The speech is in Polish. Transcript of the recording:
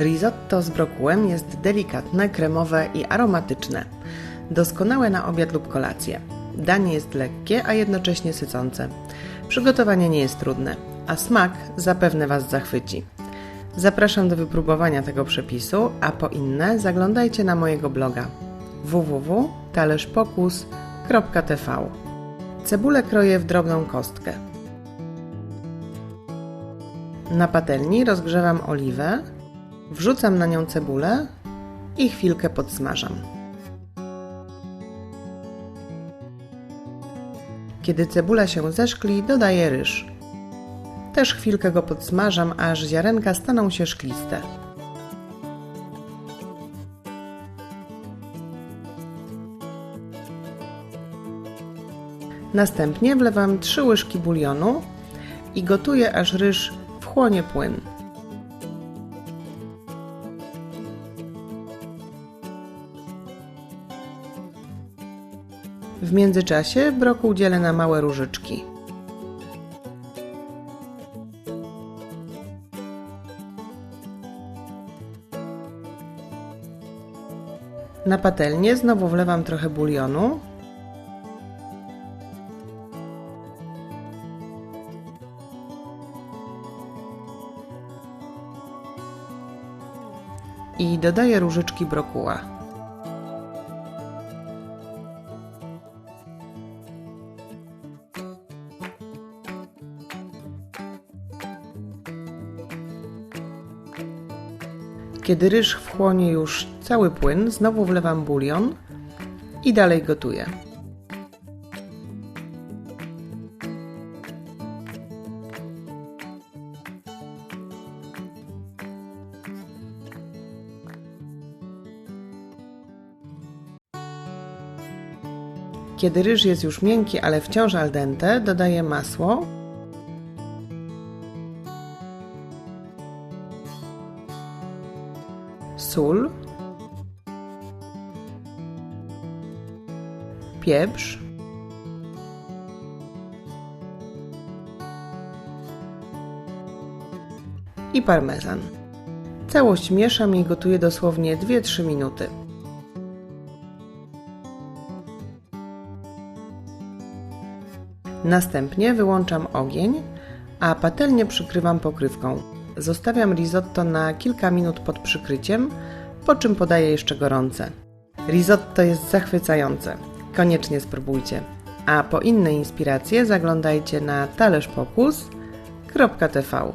Risotto z brokułem jest delikatne, kremowe i aromatyczne. Doskonałe na obiad lub kolację. Danie jest lekkie, a jednocześnie sycące. Przygotowanie nie jest trudne, a smak zapewne Was zachwyci. Zapraszam do wypróbowania tego przepisu, a po inne zaglądajcie na mojego bloga www.talerzpokus.tv. Cebulę kroję w drobną kostkę. Na patelni rozgrzewam oliwę, wrzucam na nią cebulę i chwilkę podsmażam. Kiedy cebula się zeszkli, dodaję ryż. Też chwilkę go podsmażam, aż ziarenka staną się szkliste. Następnie wlewam 3 łyżki bulionu i gotuję, aż ryż wchłonie płyn. W międzyczasie brokuł dzielę na małe różyczki. Na patelnię znowu wlewam trochę bulionu. I dodaję różyczki brokuła. Kiedy ryż wchłonie już cały płyn, znowu wlewam bulion i dalej gotuję. Kiedy ryż jest już miękki, ale wciąż al dente, dodaję masło sól, pieprz, i parmezan. Całość mieszam i gotuję dosłownie 2-3 minuty. Następnie wyłączam ogień, a patelnię przykrywam pokrywką. Zostawiam risotto na kilka minut pod przykryciem, po czym podaję jeszcze gorące. Risotto jest zachwycające. Koniecznie spróbujcie. A po inne inspiracje zaglądajcie na talerzpokus.tv.